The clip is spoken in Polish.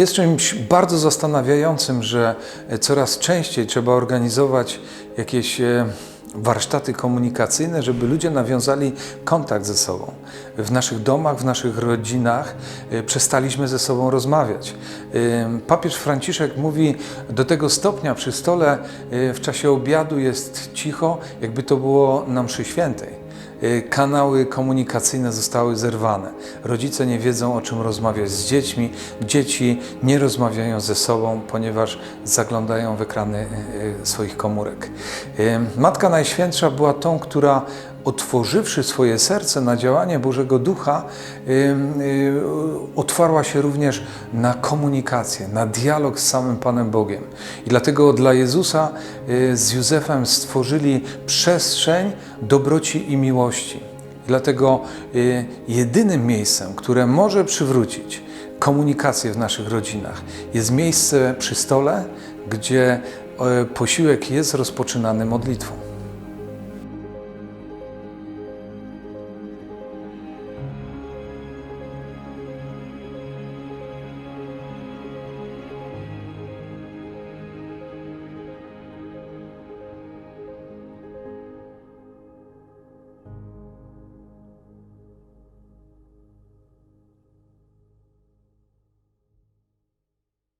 Jest czymś bardzo zastanawiającym, że coraz częściej trzeba organizować jakieś e, warsztaty komunikacyjne, żeby ludzie nawiązali kontakt ze sobą. W naszych domach, w naszych rodzinach e, przestaliśmy ze sobą rozmawiać. E, Papież Franciszek mówi do tego stopnia przy stole e, w czasie obiadu jest cicho, jakby to było na mszy świętej. Y, Kanały komunikacyjne zostały zerwane. Rodzice nie wiedzą, o czym rozmawiać z dziećmi. Dzieci nie rozmawiają ze sobą, ponieważ zaglądają w ekrany y, swoich komórek. Y, Matka Najświętsza była tą, która otworzywszy swoje serce na działanie Bożego Ducha, otwarła się również na komunikację, na dialog z samym Panem Bogiem. I dlatego dla Jezusa y, z Józefem stworzyli przestrzeń dobroci i miłości. I dlatego y, jedynym miejscem, które może przywrócić komunikację w naszych rodzinach, jest miejsce przy stole, gdzie e, posiłek jest rozpoczynany modlitwą.